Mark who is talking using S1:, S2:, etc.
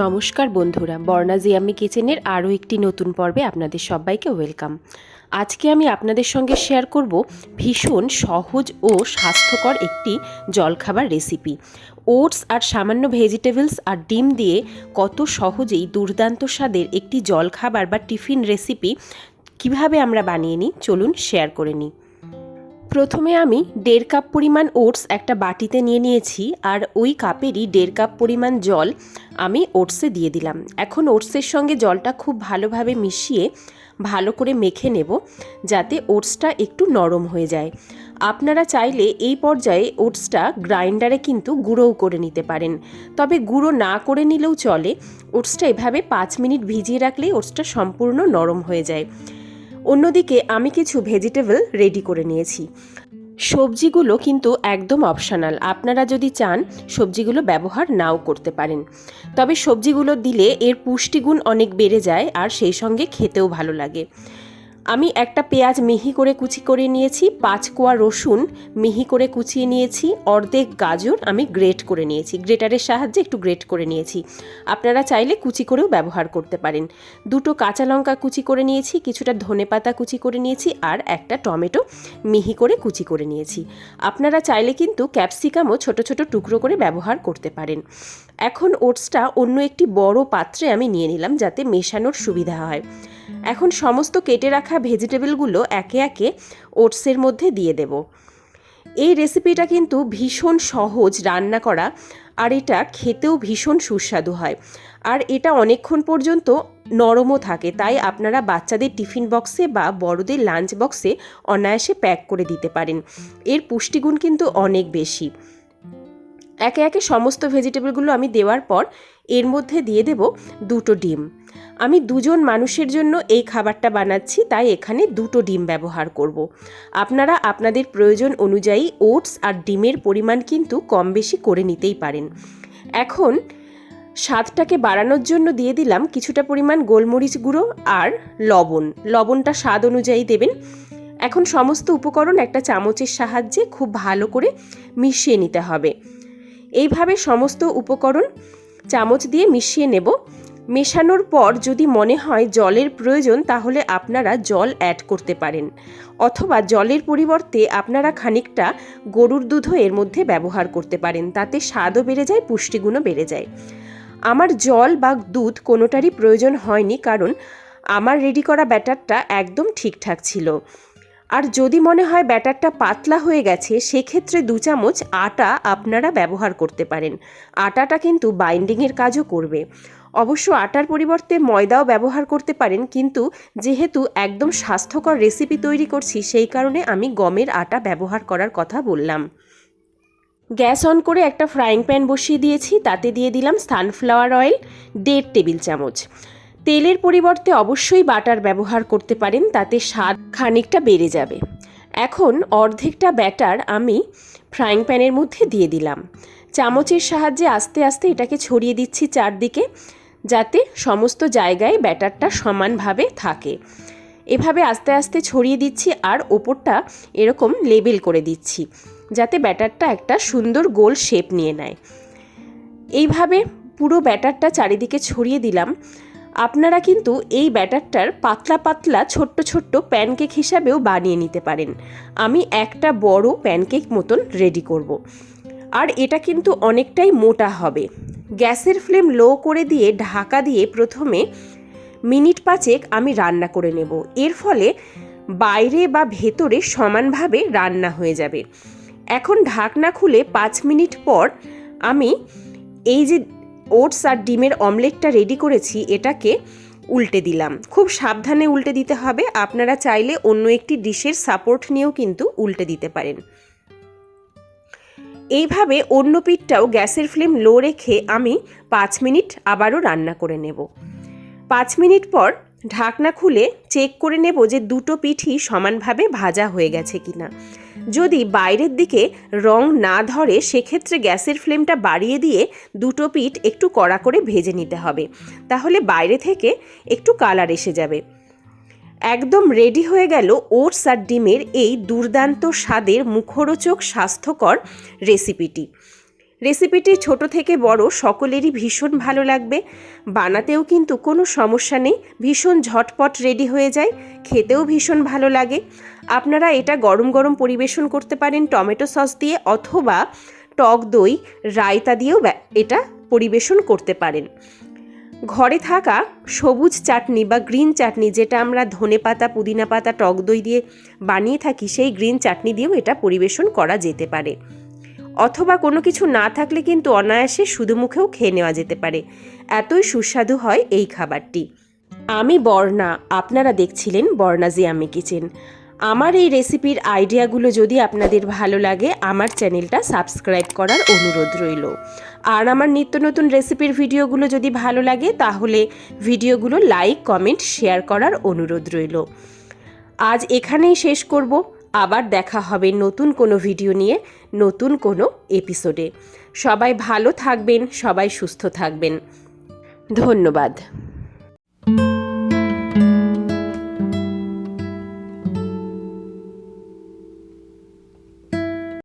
S1: নমস্কার বন্ধুরা, বর্ণা জিয়াম্মি কিচেনের আরও একটি নতুন পর্বে আপনাদের সবাইকে ওয়েলকাম। আজকে আমি আপনাদের সঙ্গে শেয়ার করব ভীষণ সহজ ও স্বাস্থ্যকর একটি জলখাবার রেসিপি ওটস আর সামান্য ভেজিটেবলস আর ডিম দিয়ে কত সহজেই দুর্দান্ত স্বাদের একটি জলখাবার বা টিফিন রেসিপি কীভাবে আমরা বানিয়ে নিই, চলুন শেয়ার করে নিই। প্রথমে আমি দেড় কাপ পরিমাণ ওটস একটা বাটিতে নিয়ে নিয়েছি আর ওই কাপেরই দেড় কাপ পরিমাণ জল আমি ওটসে দিয়ে দিলাম। এখন ওটসের সঙ্গে জলটা খুব ভালোভাবে মিশিয়ে ভালো করে মেখে নেব যাতে ওটসটা একটু নরম হয়ে যায়। আপনারা চাইলে এই পর্যায়ে ওটসটা গ্রাইন্ডারে কিন্তু গুঁড়োও করে নিতে পারেন। তবে গুঁড়ো না করে নিলেও চলে। ওটসটা এভাবে পাঁচ মিনিট ভিজিয়ে রাখলেই ওটসটা সম্পূর্ণ নরম হয়ে যায়। অন্যদিকে আমি কিছু ভেজিটেবল রেডি করে নিয়েছি। সবজিগুলো কিন্তু একদম অপশনাল। আপনারা যদি চান, সবজিগুলো ব্যবহার নাও করতে পারেন। তবে সবজিগুলো দিলে এর পুষ্টিগুণ অনেক বেড়ে যায় আর সেই সঙ্গে খেতেও ভালো লাগে। আমি একটা পেঁয়াজ মিহি করে কুচি করে নিয়েছি, পাঁচ কোয়া রসুন মিহি করে কুচিয়ে নিয়েছি, অর্ধেক গাজর আমি গ্রেট করে নিয়েছি, গ্রেটারের সাহায্যে একটু গ্রেট করে নিয়েছি। আপনারা চাইলে কুচি করেও ব্যবহার করতে পারেন। দুটো কাঁচা লঙ্কা কুচি করে নিয়েছি, কিছুটা ধনে পাতা কুচি করে নিয়েছি আর একটা টমেটো মিহি করে কুচি করে নিয়েছি। আপনারা চাইলে কিন্তু ক্যাপসিকামও ছোট ছোট টুকরো করে ব্যবহার করতে পারেন। এখন ওটসটা অন্য একটি বড় পাত্রে আমি নিয়ে নিলাম যাতে মেশানোর সুবিধা হয়। এখন সমস্ত কেটে রাখা ভেজিটেবলগুলো একে একে ওটসের মধ্যে দিয়ে দেব। এই রেসিপিটা কিন্তু ভীষণ সহজ রান্না করা, আর এটা খেতেও ভীষণ সুস্বাদু হয়। আর এটা অনেকক্ষণ পর্যন্ত নরমও থাকে, তাই আপনারা বাচ্চাদের টিফিন বক্সে বা বড়দের লাঞ্চ বক্সে অনায়াসে প্যাক করে দিতে পারেন। এর পুষ্টিগুণ কিন্তু অনেক বেশি। একে একে সমস্ত ভেজিটেবলগুলো আমি দেওয়ার পর এর মধ্যে দিয়ে দেব দুটো ডিম। আমি দুজন মানুষের জন্য এই খাবারটা বানাচ্ছি, তাই এখানে দুটো ডিম ব্যবহার করব। আপনারা আপনাদের প্রয়োজন অনুযায়ী ওটস আর ডিমের পরিমাণ কিন্তু কম বেশি করে নিতেই পারেন। এখন স্বাদটাকে বাড়ানোর জন্য দিয়ে দিলাম কিছুটা পরিমাণ গোলমরিচ গুঁড়ো আর লবণ। লবণটা স্বাদ অনুযায়ী দেবেন। এখন সমস্ত উপকরণ একটা চামচের সাহায্যে খুব ভালো করে মিশিয়ে নিতে হবে। এইভাবে সমস্ত উপকরণ চামচ দিয়ে মিশিয়ে নেব। মেশানোর পর যদি মনে হয় জলের প্রয়োজন, তাহলে আপনারা জল অ্যাড করতে পারেন। অথবা জলের পরিবর্তে আপনারা খানিকটা গরুর দুধও এর মধ্যে ব্যবহার করতে পারেন, তাতে স্বাদও বেড়ে যায়, পুষ্টিগুণও বেড়ে যায়। আমার জল বা দুধ কোনোটারই প্রয়োজন হয়নি, কারণ আমার রেডি করা ব্যাটারটা একদম ঠিকঠাক ছিল। আর যদি মনে হয় ব্যাটারটা পাতলা হয়ে গেছে, সেক্ষেত্রে দু চামচ আটা আপনারা ব্যবহার করতে পারেন। আটাটা কিন্তু বাইন্ডিংয়ের কাজও করবে। অবশ্য আটার পরিবর্তে ময়দাও ব্যবহার করতে পারেন, কিন্তু যেহেতু একদম স্বাস্থ্যকর রেসিপি তৈরি করছি, সেই কারণে আমি গমের আটা ব্যবহার করার কথা বললাম। গ্যাস অন করে একটা ফ্রাইং প্যান বসিয়ে দিয়েছি, তাতে দিয়ে দিলাম সানফ্লাওয়ার অয়েল, দেড় টেবিল চামচ। তেলের পরিবর্তে অবশ্যই বাটার ব্যবহার করতে পারেন, তাতে স্বাদ খানিকটা বেড়ে যাবে। এখন অর্ধেকটা ব্যাটার আমি ফ্রাইং প্যানের মধ্যে দিয়ে দিলাম। চামচের সাহায্যে আস্তে আস্তে এটাকে ছড়িয়ে দিচ্ছি চারদিকে, যাতে সমস্ত জায়গায় ব্যাটারটা সমানভাবে থাকে। এভাবে আস্তে আস্তে ছড়িয়ে দিচ্ছি আর ওপরটা এরকম লেবেল করে দিচ্ছি, যাতে ব্যাটারটা একটা সুন্দর গোল শেপ নিয়ে নেয়। এইভাবে পুরো ব্যাটারটা চারিদিকে ছড়িয়ে দিলাম। আপনারা কিন্তু এই ব্যাটারটার পাতলা পাতলা ছোট্ট ছোট্ট প্যানকেক হিসাবেও বানিয়ে নিতে পারেন। আমি একটা বড় প্যানকেক মতন রেডি করব। আর এটা কিন্তু অনেকটাই মোটা হবে। গ্যাসের ফ্লেম লো করে দিয়ে ঢাকা দিয়ে প্রথমে মিনিট পাঁচেক আমি রান্না করে নেব। এর ফলে বাইরে বা ভেতরে সমানভাবে রান্না হয়ে যাবে। এখন ঢাকনা খুলে পাঁচ মিনিট পর আমি এই যে ওটস আর ডিমের অমলেটটা রেডি করেছি, এটাকে উল্টে দিলাম। খুব সাবধানে উল্টে দিতে হবে, আপনারা চাইলে অন্য একটি ডিশের সাপোর্ট নিয়েও কিন্তু উল্টে দিতে পারেন। এইভাবে অন্য পিঠটাও গ্যাসের ফ্লেম লো রেখে আমি পাঁচ মিনিট আবারও রান্না করে নেব। পাঁচ মিনিট পর ঢাকনা খুলে চেক করে নেব যে দুটো পিঠি সমানভাবে ভাজা হয়ে গেছে কিনা। যদি বাইরের দিকে রং না ধরে, সেক্ষেত্রে গ্যাসের ফ্লেমটা বাড়িয়ে দিয়ে দুটো পিঠ একটু কড়া করে ভেজে নিতে হবে। তাহলে বাইরে থেকে একটু কালার এসে যাবে। একদম রেডি হয়ে গেল ওটস আর ডিমের এই দুর্দান্ত স্বাদের মুখরোচক স্বাস্থ্যকর রেসিপিটি। রেসিপিটি ছোট থেকে বড় সকলেরই ভীষণ ভালো লাগবে। বানাতেও কিন্তু কোনো সমস্যা নেই। ভীষণ ঝটপট রেডি হয়ে যায়। খেতেও ভীষণ ভালো লাগে। আপনারা এটা গরম গরম পরিবেশন করতে পারেন টমেটো সস দিয়ে অথবা টক দই, রায়তা দিয়েও এটা পরিবেশন করতে পারেন। ঘরে থাকা সবুজ চাটনি বা গ্রিন চাটনি যেটা আমরা ধনে পাতা, পুদিনা পাতা, টক দই দিয়ে বানিয়ে থাকি, সেই গ্রিন চাটনি দিয়েও এটা পরিবেশন করা যেতে পারে। অথবা কোনো কিছু না থাকলে কিন্তু অনায়াসে শুধু মুখেও খেয়ে নেওয়া যেতে পারে। এতই সুস্বাদু হয় এই খাবারটি। আমি বর্ণা, আপনারা দেখছিলেন বর্ণা আমি কিচেন। আমার এই রেসিপির আইডিয়াগুলো যদি আপনাদের ভালো লাগে, আমার চ্যানেলটা সাবস্ক্রাইব করার অনুরোধ রইল। আর আমার নিত্য নতুন রেসিপির ভিডিওগুলো যদি ভালো লাগে, তাহলে ভিডিওগুলো লাইক, কমেন্ট, শেয়ার করার অনুরোধ রইল। আজ এখানেই শেষ করব। আবার দেখা হবে নতুন কোনো ভিডিও নিয়ে, নতুন কোনো এপিসোডে। সবাই ভালো থাকবেন, সবাই সুস্থ থাকবেন। ধন্যবাদ।